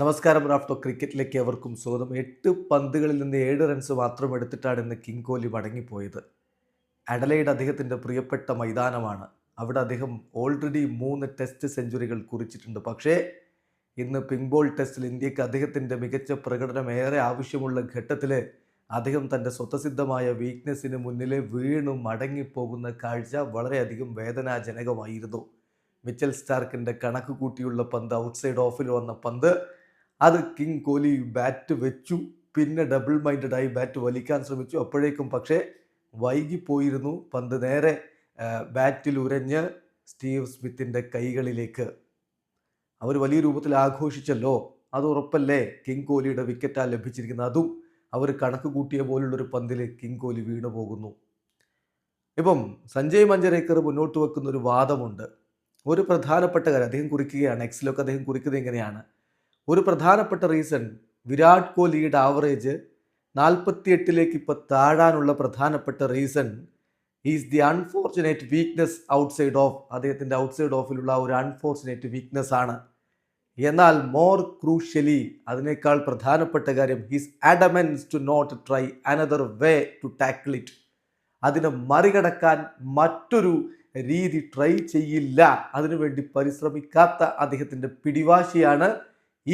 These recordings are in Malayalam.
നമസ്കാരം റാഫ്റ്റോ ക്രിക്കറ്റിലേക്ക് അവർക്കും സ്വാഗതം. എട്ട് പന്തുകളിൽ നിന്ന് ഏഴ് റൺസ് മാത്രം എടുത്തിട്ടാണ് ഇന്ന് കിങ് കോഹ്ലി മടങ്ങിപ്പോയത്. അഡലൈഡ് അദ്ദേഹത്തിന്റെ പ്രിയപ്പെട്ട മൈതാനമാണ്. അവിടെ അദ്ദേഹം ഓൾറെഡി മൂന്ന് ടെസ്റ്റ് സെഞ്ചുറികൾ കുറിച്ചിട്ടുണ്ട്. പക്ഷേ ഇന്ന് പിങ്ക് ബോൾ ടെസ്റ്റിൽ ഇന്ത്യയ്ക്ക് അദ്ദേഹത്തിന്റെ മികച്ച പ്രകടനം ഏറെ ആവശ്യമുള്ള ഘട്ടത്തിൽ അദ്ദേഹം തന്റെ സ്വതസിദ്ധമായ വീക്ക്നെസ്സിന് മുന്നിൽ വീണു മടങ്ങിപ്പോകുന്ന കാഴ്ച വളരെയധികം വേദനാജനകമായിരുന്നു. മിച്ചൽ സ്റ്റാർക്കിന്റെ കണക്ക് കൂട്ടിയുള്ള പന്ത് ഔട്ട്സൈഡ് ഓഫിൽ വന്ന പന്ത് അത് കിങ് കോഹ്ലി ബാറ്റ് വെച്ചു. പിന്നെ ഡബിൾ മൈൻഡഡ് ആയി ബാറ്റ് വലിക്കാൻ ശ്രമിച്ചു. അപ്പോഴേക്കും പക്ഷേ വൈകിപ്പോയിരുന്നു. പന്ത് നേരെ ബാറ്റിൽ ഉരഞ്ഞ് സ്റ്റീവ് സ്മിത്തിന്റെ കൈകളിലേക്ക്. അവർ വലിയ രൂപത്തിൽ ആഘോഷിച്ചല്ലോ. അത് ഉറപ്പല്ലേ? കിങ് കോഹ്ലിയുടെ വിക്കറ്റാണ് ലഭിച്ചിരിക്കുന്നത്. അതും അവർ കണക്ക് കൂട്ടിയ പോലുള്ളൊരു പന്തിൽ കിങ് കോഹ്ലി വീണു പോകുന്നു. ഇപ്പം സഞ്ജയ് മഞ്ചരേക്കർ മുന്നോട്ട് വെക്കുന്ന ഒരു വാദമുണ്ട്. ഒരു പ്രധാനപ്പെട്ട കാര്യം അദ്ദേഹം കുറിക്കുകയാണ്. എക്സിലൊക്കെ അദ്ദേഹം കുറിക്കുന്നത് എങ്ങനെയാണ്? ഒരു പ്രധാനപ്പെട്ട റീസൺ വിരാട് കോഹ്ലിയുടെ ആവറേജ് നാൽപ്പത്തിയെട്ടിലേക്ക് ഇപ്പോൾ താഴാനുള്ള പ്രധാനപ്പെട്ട reason is the unfortunate weakness outside off അദ്ദേഹത്തിന്റെ ഔട്ട്സൈഡ് ഓഫിലുള്ള ഒരു അൺഫോർച്ചുനേറ്റ് വീക്ക്നെസ് ആണ്. എന്നാൽ മോർ ക്രൂഷ്യലി അതിനേക്കാൾ പ്രധാനപ്പെട്ട കാര്യം his adamance to not try another way to tackle it അതിനെ മറികടക്കാൻ മറ്റൊരു രീതി ട്രൈ ചെയ്യില്ല. അതിനുവേണ്ടി പരിശ്രമിക്കാത്ത അദ്ദേഹത്തിന്റെ പിടിവാശിയാണ്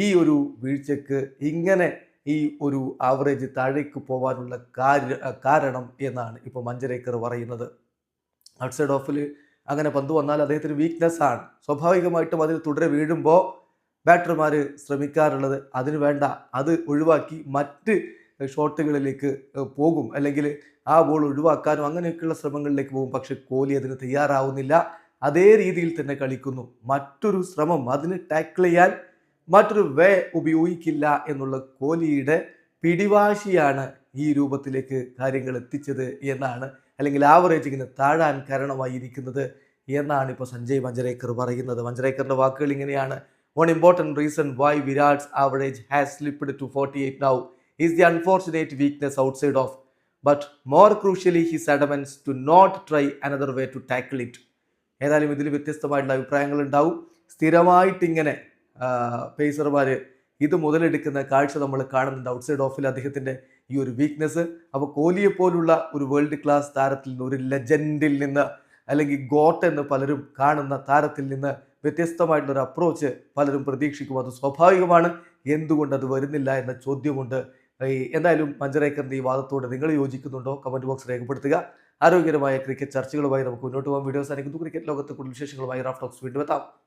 ഈ ഒരു വീഴ്ചക്ക് ഇങ്ങനെ ഈ ഒരു ആവറേജ് താഴേക്ക് പോകാനുള്ള കാരണം എന്നാണ് ഇപ്പോൾ മഞ്ചരേക്കർ പറയുന്നത്. ഔട്ട്സൈഡ് ഓഫിൽ അങ്ങനെ പന്ത് വന്നാൽ അദ്ദേഹത്തിന് വീക്ക്നെസ് ആണ്. സ്വാഭാവികമായിട്ടും അതിൽ തുടരെ വീഴുമ്പോൾ ബാറ്റർമാർ ശ്രമിക്കാറുള്ളത് അതിന് വേണ്ട. അത് ഒഴിവാക്കി മറ്റ് ഷോട്ടുകളിലേക്ക് പോകും. അല്ലെങ്കിൽ ആ ബോൾ ഒഴിവാക്കാനും അങ്ങനെയൊക്കെയുള്ള ശ്രമങ്ങളിലേക്ക് പോകും. പക്ഷെ കോഹ്ലി അതിന് തയ്യാറാവുന്നില്ല. അതേ രീതിയിൽ തന്നെ കളിക്കുന്നു. മറ്റൊരു ശ്രമം അതിന് ടാക്കിൾ ചെയ്യാൻ മറ്റൊരു വേ ഉപയോഗിക്കില്ല എന്നുള്ള കോലിയുടെ പിടിവാശിയാണ് ഈ രൂപത്തിലേക്ക് കാര്യങ്ങൾ എത്തിച്ചത് എന്നാണ് അല്ലെങ്കിൽ ആവറേജ് ഇങ്ങനെ താഴാൻ കാരണമായിരിക്കുന്നത് എന്നാണ് ഇപ്പോൾ സഞ്ജയ് മഞ്ചരേക്കർ പറയുന്നത്. വഞ്ചരേക്കറിന്റെ വാക്കുകൾ ഇങ്ങനെയാണ്. One important reason why Virat's average has slipped to forty eight now is the unfortunate weakness outside off but more crucially his adamance to not try another way to tackle it ഏതായാലും ഇതിൽ വ്യത്യസ്തമായിട്ടുള്ള അഭിപ്രായങ്ങൾ ഉണ്ടാവും. സ്ഥിരമായിട്ടിങ്ങനെ പേസർമാർ ഇത് മുതലെടുക്കുന്ന കാഴ്ച നമ്മൾ കാണുന്നുണ്ട് ഔട്ട്സൈഡ് ഓഫിൽ അദ്ദേഹത്തിന്റെ ഈ ഒരു വീക്ക്നെസ് അപ്പോൾ കോഹ്ലിയെ പോലുള്ള ഒരു വേൾഡ് ക്ലാസ് താരത്തിൽ നിന്ന് ഒരു ലെജൻഡിൽ നിന്ന് അല്ലെങ്കിൽ ഗോട്ട് എന്ന് പലരും കാണുന്ന താരത്തിൽ നിന്ന് വ്യത്യസ്തമായിട്ടുള്ളൊരു അപ്രോച്ച് പലരും പ്രതീക്ഷിക്കും. അത് സ്വാഭാവികമാണ്. എന്തുകൊണ്ട് അത് വരുന്നില്ല എന്ന ചോദ്യമുണ്ട്. ഈ എന്തായാലും മഞ്ചരേക്കറിന്റെ ഈ വാദത്തോട് നിങ്ങൾ യോജിക്കുന്നുണ്ടോ? കമന്റ് ബോക്സ് രേഖപ്പെടുത്തുക. ആരോഗ്യകരമായ ക്രിക്കറ്റ് ചർച്ചകളുമായി നമുക്ക് മുന്നോട്ട് പോകാം. വീഡിയോസ് അനുഭവിക്കുന്നു ക്രിക്കറ്റ് ലോകത്ത് കൂടുതൽ വിശേഷങ്ങളുമായി റാഫ് ടോക്സ് വീണ്ടും എത്താം.